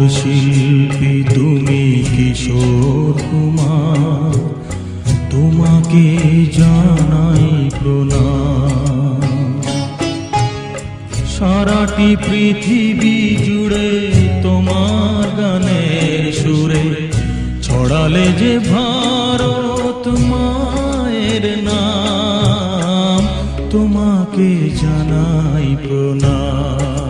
অমর শিল্পী, তুমি কিশোর কুমার? তোমাকে জানাই প্রণাম। সারাটি পৃথিবী জুড়ে তোমার গানের সুরে ছড়ালে যে ভারত মায়ের নাম, তোমাকে জানাই প্রণাম।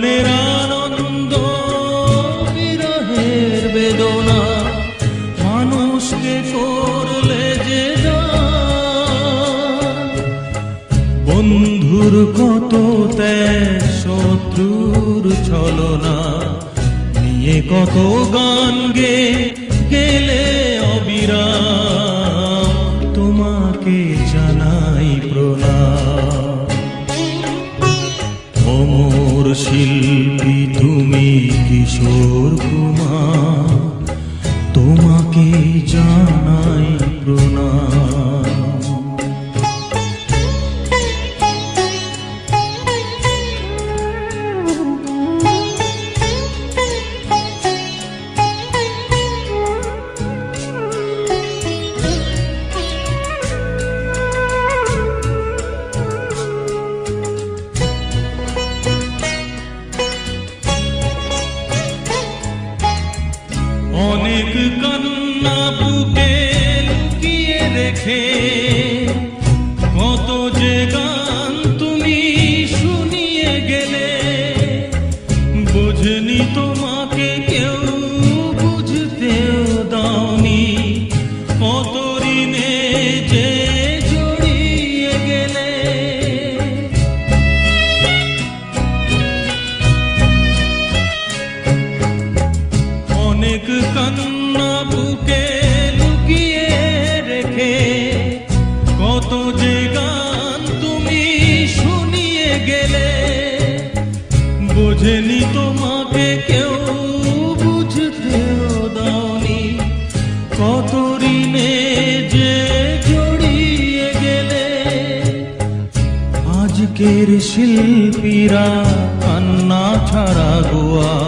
মিলনের আনন্দ, বিরহের বেদনা, মানুষকে করলে যে বন্ধুর কত ত্যাগ, শত্রুর ছলনা, নিয়ে কত গান গে, গেলে অবিরাম। কিশোর কুমার অনেক কান্না অনেক কান্না বুকে লুকিয়ে রেখে কত যে গান তুমি শুনিয়ে গেলে বোঝেনি তোমাকে কেউ বুঝতেও দাওনি কত ঋণে যে জড়িয়ে গেলে আজকের শিল্পীরা কান্না ছাড়া গোয়া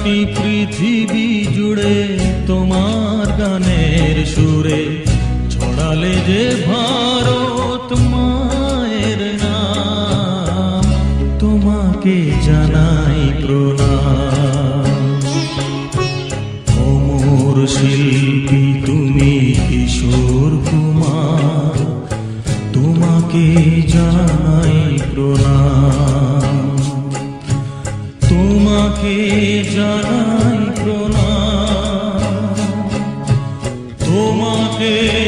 সারাটি পৃথিবী জুড়ে তোমার গানের সুরে ছড়ালে যে ভারত মায়ের নাম, তোমাকে জানাই প্রণাম। অমর শিল্পী জানাই প্রণাম। তোমাকে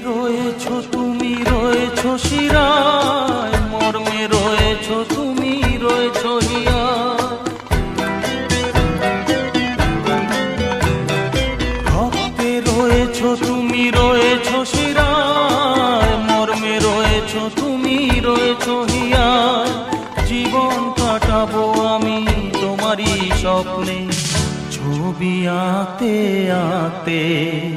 রয়েছ তুমি, রয়েছ শিরায়। মর্মে রয়েছ তুমি, রয়েছ হিয়ায়। রক্তে রয়েছ তুমি, রয়েছ শিরায়। মর্মে রয়েছ তুমি, রয়েছ হিয়ায়। জীবন কাটাবো আমি তোমারই স্বপ্নে। ছবি আতে আতে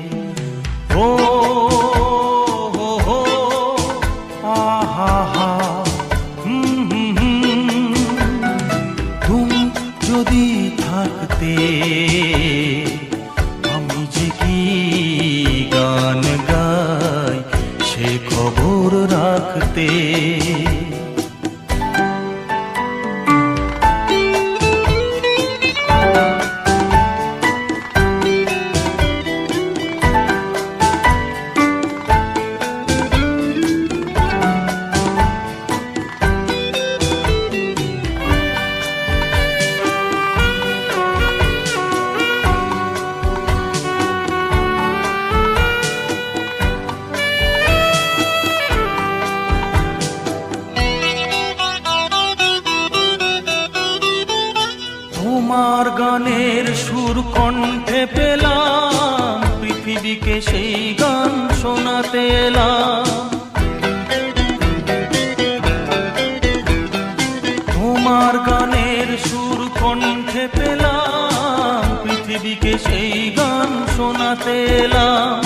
শোনাতে এলাম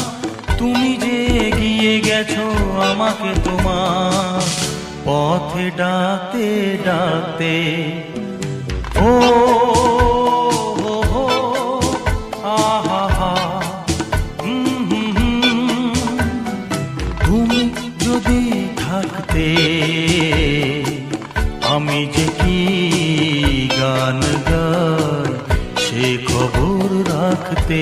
তুমি যে এগিয়ে গেছো আমাকে তোমার পথে ডাকতে ডাকতে ও। তুমি যদি থাকতে, আমি যে কি গান গাই সে খবর রাখতে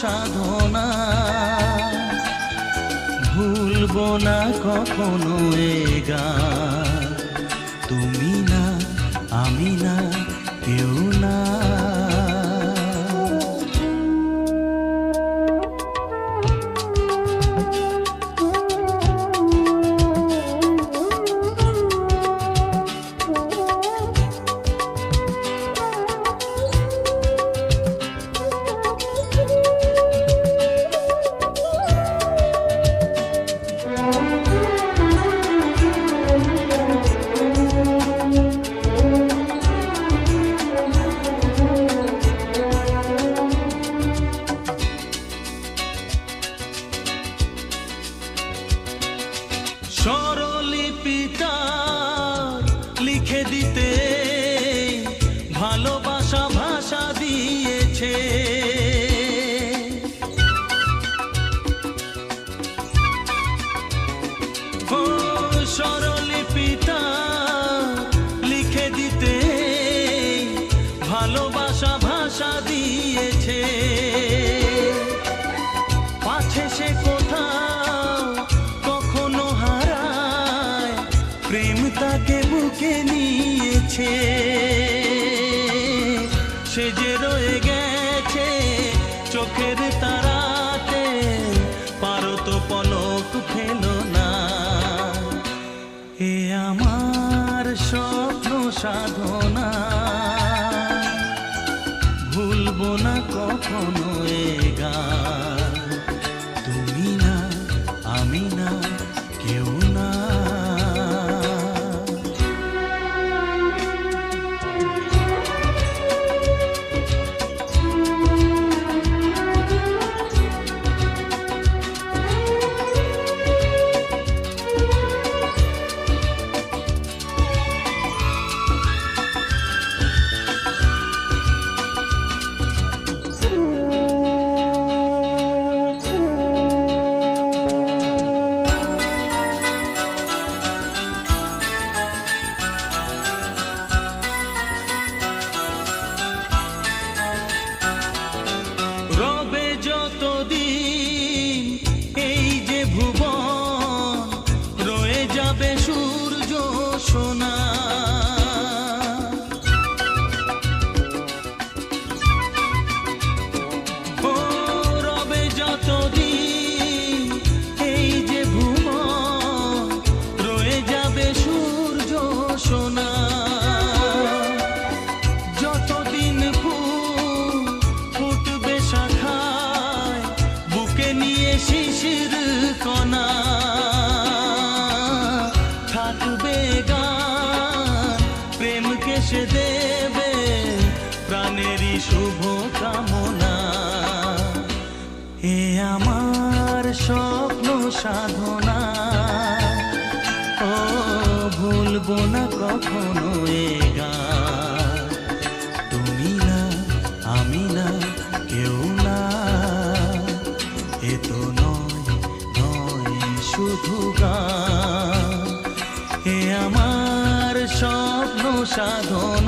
সাধনা। ভুলব না কখনো এ গা তুমি না আমি না सितारा কখনো এগা তুমি না, আমি না, কেউ না। এ তো নয় নয় শুধু গা এ আমার স্বপ্ন সাধনা